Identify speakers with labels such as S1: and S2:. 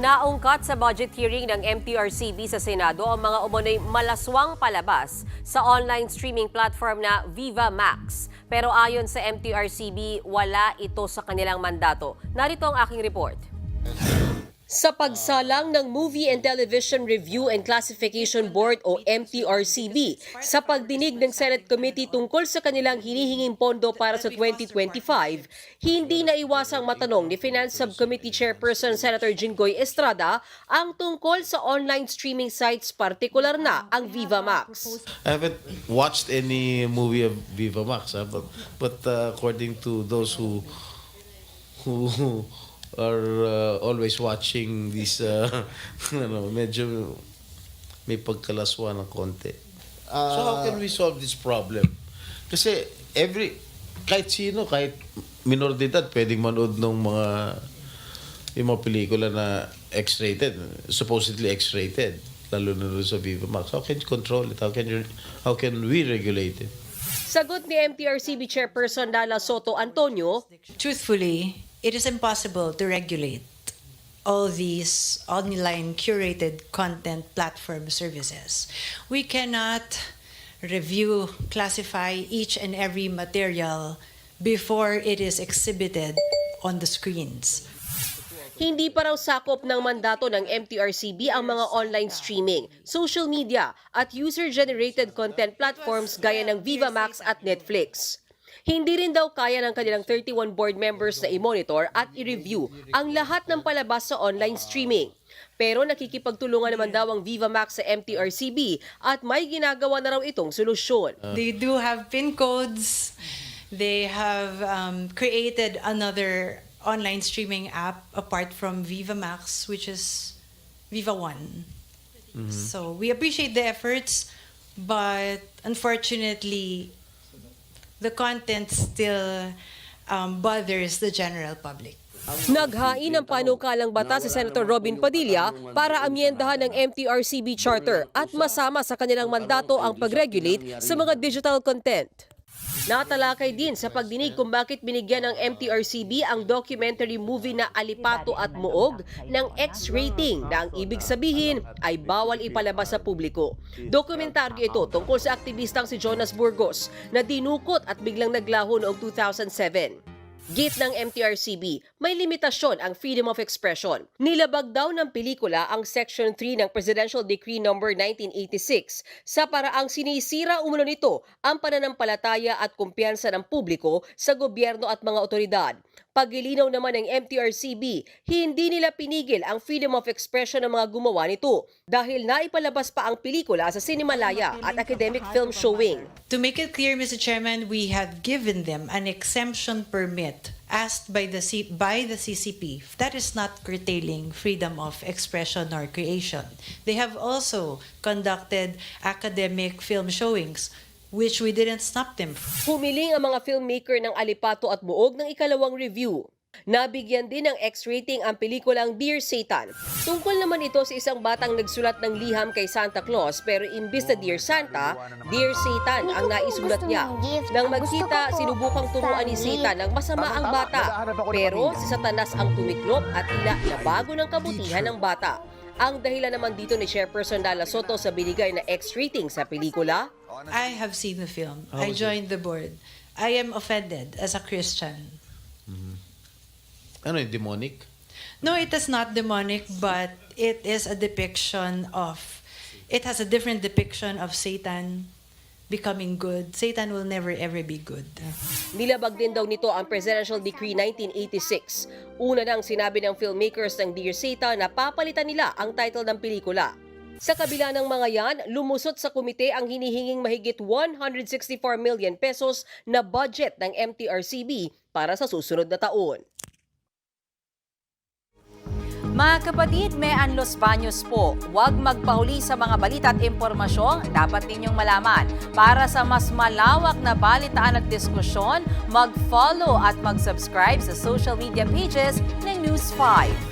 S1: Naungkat sa budget hearing ng MTRCB sa Senado ang mga umano'y malaswang palabas sa online streaming platform na Viva Max. Pero ayon sa MTRCB, wala ito sa kanilang mandato. Narito ang aking report. Sa pagsalang ng Movie and Television Review and Classification Board o MTRCB sa pagdinig ng Senate Committee tungkol sa kanilang hinihinging pondo para sa 2025, hindi na iwasang matanong ni Finance Subcommittee Chairperson Senator Jinggoy Estrada ang tungkol sa online streaming sites partikular na ang Viva Max.
S2: I haven't watched any movie of Viva Max, but but uh, according to those who who are uh, always watching this, uh, ano, medyo may pagkalaswa ng konti. so how can we solve this problem? Kasi every kahit sino, kahit minor de edad, pwedeng manood ng mga yung mga pelikula na X-rated, supposedly X-rated, lalo na sa Viva Max. How can you control it? How can you, how can we regulate it?
S1: Sagot ni MTRCB Chairperson Dala Soto Antonio,
S3: Truthfully, it is impossible to regulate all these online curated content platform services. We cannot review, classify each and every material before it is exhibited on the screens.
S1: Hindi pa raw sakop ng mandato ng MTRCB ang mga online streaming, social media at user-generated content platforms gaya ng Viva Max at Netflix. Hindi rin daw kaya ng kanilang 31 board members na i-monitor at i-review ang lahat ng palabas sa online streaming. Pero nakikipagtulungan naman daw ang Viva Max sa MTRCB at may ginagawa na raw itong solusyon.
S3: They do have PIN codes. They have um, created another online streaming app apart from Viva Max, which is Viva One. So we appreciate the efforts, but unfortunately, the content still um, bothers the general public.
S1: Naghain ng panukalang bata si Senator Robin Padilla para amyendahan ng MTRCB Charter at masama sa kanilang mandato ang pag-regulate sa mga digital content. Natalakay din sa pagdinig kung bakit binigyan ng MTRCB ang documentary movie na Alipato at Muog ng X-rating na ang ibig sabihin ay bawal ipalabas sa publiko. Dokumentaryo ito tungkol sa aktivistang si Jonas Burgos na dinukot at biglang naglaho noong 2007. Git ng MTRCB, may limitasyon ang freedom of expression. Nilabag daw ng pelikula ang Section 3 ng Presidential Decree No. 1986 sa paraang sinisira umano nito ang pananampalataya at kumpiyansa ng publiko sa gobyerno at mga otoridad. Pagilinaw naman ng MTRCB, hindi nila pinigil ang freedom of expression ng mga gumawa nito dahil naipalabas pa ang pelikula sa Cinemalaya at academic film showing.
S3: To make it clear, Mr. Chairman, we have given them an exemption permit asked by the C- by the CCP. That is not curtailing freedom of expression or creation. They have also conducted academic film showings which we didn't stop them.
S1: Humiling ang mga filmmaker ng Alipato at Buog ng ikalawang review. Nabigyan din ng X-rating ang pelikulang Dear Satan. Tungkol naman ito sa isang batang nagsulat ng liham kay Santa Claus pero imbis na Dear Santa, Dear Satan ang naisulat niya. Nang magkita, sinubukang turuan ni Satan ng masama ang bata. Pero si Satanas ang tumiklop at tila nabago ng kabutihan ng bata. Ang dahilan naman dito ni Chairperson Dala Soto sa binigay na X-rating sa pelikula,
S3: I have seen the film.
S2: How
S3: I
S2: was it?
S3: joined the board. I am offended as a Christian.
S2: Ano yung demonic?
S3: No, it is not demonic, but it is a depiction of, it has a different depiction of Satan becoming good. Satan will never ever be good.
S1: Nilabag din daw nito ang Presidential Decree 1986. Una nang sinabi ng filmmakers ng Dear Satan na papalitan nila ang title ng pelikula. Sa kabila ng mga yan, lumusot sa komite ang hinihinging mahigit 164 million pesos na budget ng MTRCB para sa susunod na taon.
S4: Mga kapatid, may Anlos Baños po. Huwag magpahuli sa mga balita at impormasyong dapat ninyong malaman. Para sa mas malawak na balitaan at diskusyon, mag-follow at mag-subscribe sa social media pages ng News 5.